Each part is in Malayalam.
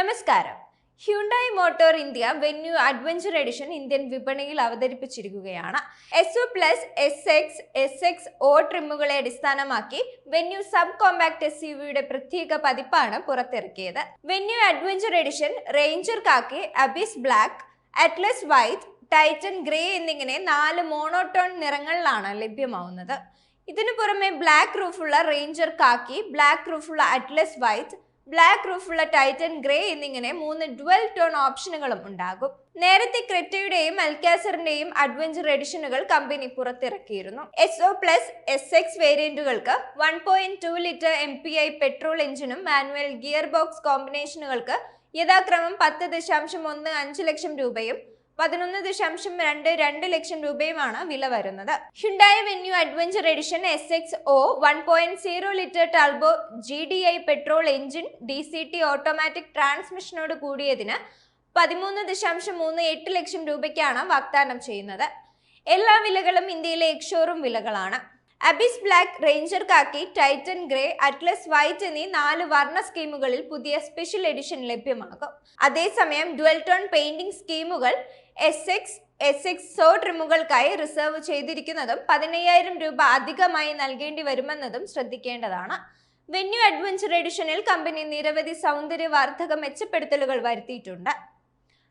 നമസ്കാരം. Hyundai Motor India Venue Adventure Edition Indian വിപണിയിൽ അവതരിപ്പിച്ചിരിക്കുകയാണ്. S O plus S X S X O ട്രിമ്മുകളെ അടിസ്ഥാനമാക്കി Venue sub compact S U പ്രത്യേക പതിപ്പാണ് പുറത്തിറക്കിയത്. Venue Adventure Edition Ranger Khaki Abyss Black Atlas White Titan Grey എന്നിങ്ങനെ നാല് മോണോട്ടോൺ നിറങ്ങളിലാണ് ലഭ്യമാവുന്നത്. ഇതിനു പുറമെ ബ്ലാക്ക് റൂഫുള്ള റേഞ്ചർ കാക്കി ബ്ലാക്ക് റൂഫുള്ള അറ്റ്ലസ് വൈറ്റ് ബ്ലാക്ക് റൂഫുള്ള ടൈറ്റൻ ഗ്രേ എന്നിങ്ങനെ മൂന്ന് ഡുവൽ ടോൺ ഓപ്ഷനുകളും ഉണ്ടാകും. നേരത്തെ ക്രെറ്റയുടെയും അൽക്കാസറിന്റെയും അഡ്വഞ്ചർ എഡിഷനുകൾ company പുറത്തിറക്കിയിരുന്നു. S O plus S X വേരിയന്റുകൾക്ക് one point two litre M P I petrol എഞ്ചിനും manual gear box കോമ്പിനേഷനുകൾക്ക് യഥാക്രമം പത്ത് ദശാംശം ഒന്ന് അഞ്ച് ലക്ഷം രൂപയും പതിനൊന്ന് ദശാംശം രണ്ട് രണ്ട് ലക്ഷം രൂപയുമാണ് വില വരുന്നത്. Hyundai Venue Adventure Edition S X O one point zero litre turbo G D I petrol engine D C T automatic ട്രാൻസ്മിഷനോട് കൂടിയതിന് പതിമൂന്ന് ദശാംശം മൂന്ന് എട്ട് ലക്ഷം രൂപയ്ക്കാണ് വാഗ്ദാനം ചെയ്യുന്നത്. എല്ലാ വിലകളും ഇന്ത്യയിലെ ex showroom വിലകളാണ്. Abyss Black Ranger Khaki Titan Grey Atlas White എന്നീ നാല് വർണ സ്കീമുകളിൽ പുതിയ സ്പെഷ്യൽ എഡിഷൻ ലഭ്യമാകും. അതേസമയം ഡുവൽ ടോൺ പെയിന്റിംഗ് സ്കീമുകൾ എസ് എക്സ് എസ് എക്സ് സോ ട്രിമുകൾക്കായി റിസർവ് ചെയ്തിരിക്കുന്നതും പതിനയ്യായിരം രൂപ അധികമായി നൽകേണ്ടി വരുമെന്നതും ശ്രദ്ധിക്കേണ്ടതാണ്. വെന്യൂ അഡ്വഞ്ചർ എഡിഷനിൽ കമ്പനി നിരവധി സൗന്ദര്യവർദ്ധക മെച്ചപ്പെടുത്തലുകൾ വരുത്തിയിട്ടുണ്ട്.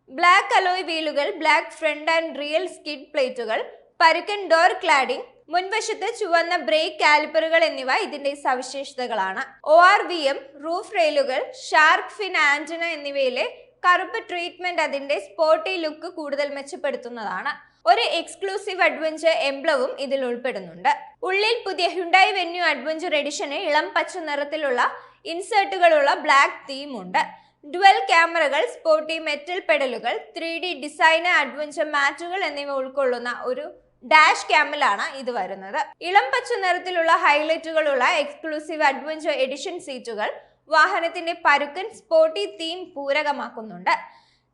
Black alloy വീലുകൾ black front and rear skid പ്ലേറ്റുകൾ പരുക്കൻ ഡോർ ക്ലാഡിംഗ് മുൻവശത്ത് ചുവന്ന ബ്രേക്ക് കാലിപ്പറുകൾ എന്നിവ ഇതിന്റെ സവിശേഷതകളാണ്. O R V M roof റെയിലുകൾ sharp fin antenna എന്നിവയിലെ കറുപ്പ് ട്രീറ്റ്മെന്റ് അതിന്റെ സ്പോർട്ടി ലുക്ക് കൂടുതൽ മെച്ചപ്പെടുത്തുന്നതാണ്. ഒരു എക്സ്ക്ലൂസീവ് അഡ്വഞ്ചർ എംബ്ലവും ഇതിൽ ഉൾപ്പെടുന്നുണ്ട്. ഉള്ളിൽ പുതിയ ഹ്യുണ്ടായി വെന്യൂ അഡ്വഞ്ചർ എഡിഷന് ഇളം പച്ച നിറത്തിലുള്ള ഇൻസേർട്ടുകളുള്ള ബ്ലാക്ക് തീം ഉണ്ട് ഡുവൽ ക്യാമറകൾ സ്പോർട്ടി മെറ്റൽ പെഡലുകൾ ത്രീ ഡി ഡിസൈനർ അഡ്വഞ്ചർ മാറ്റുകൾ എന്നിവ ഉൾക്കൊള്ളുന്ന ഒരു ഡാഷ് ക്യാമിലാണ് ഇത് വരുന്നത്. ഇളം പച്ച നിറത്തിലുള്ള ഹൈലൈറ്റുകളുള്ള എക്സ്ക്ലൂസീവ് അഡ്വഞ്ചർ എഡിഷൻ സീറ്റുകൾ വാഹനത്തിന്റെ പരുക്കൻ സ്പോർട്ടി തീം പൂരകമാക്കുന്നുണ്ട്.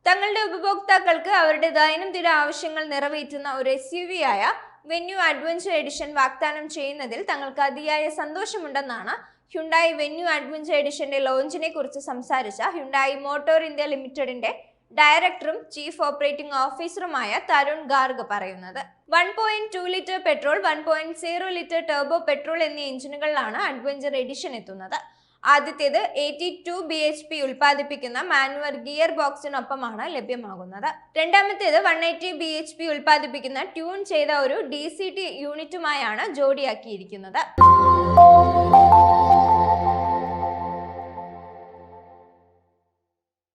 തങ്ങളുടെ ഉപഭോക്താക്കൾക്ക് അവരുടെ ദൈനംദിന ആവശ്യങ്ങൾ നിറവേറ്റുന്ന ഒരു എസ് യു വി ആയ വെന്യൂ അഡ്വഞ്ചർ എഡിഷൻ വാഗ്ദാനം ചെയ്യുന്നതിൽ തങ്ങൾക്ക് അതിയായ സന്തോഷമുണ്ടെന്നാണ് ഹ്യുണ്ടായി വെന്യൂ അഡ്വഞ്ചർ എഡിഷന്റെ ലോഞ്ചിനെ കുറിച്ച് സംസാരിച്ച ഹ്യുണ്ടായി മോട്ടോർ ഇന്ത്യ ലിമിറ്റഡിന്റെ ഡയറക്ടറും ചീഫ് ഓപ്പറേറ്റിംഗ് ഓഫീസറുമായ തരുൺ ഗാർഗ് പറയുന്നത്. One point two litre petrol one point zero litre turbo petrol എന്നീ എഞ്ചിനുകളിലാണ് അഡ്വഞ്ചർ എഡിഷൻ എത്തുന്നത്. ആദ്യത്തേത് eighty two B H P ഉൽപ്പാദിപ്പിക്കുന്ന മാനുവൽ ഗിയർ ബോക്സിനൊപ്പമാണ് ലഭ്യമാകുന്നത്. രണ്ടാമത്തേത് one eighty B H P ഉൽപ്പാദിപ്പിക്കുന്ന ട്യൂൺ ചെയ്ത ഒരു ഡി സി ടി യൂണിറ്റുമായാണ് ജോഡിയാക്കിയിരിക്കുന്നത്.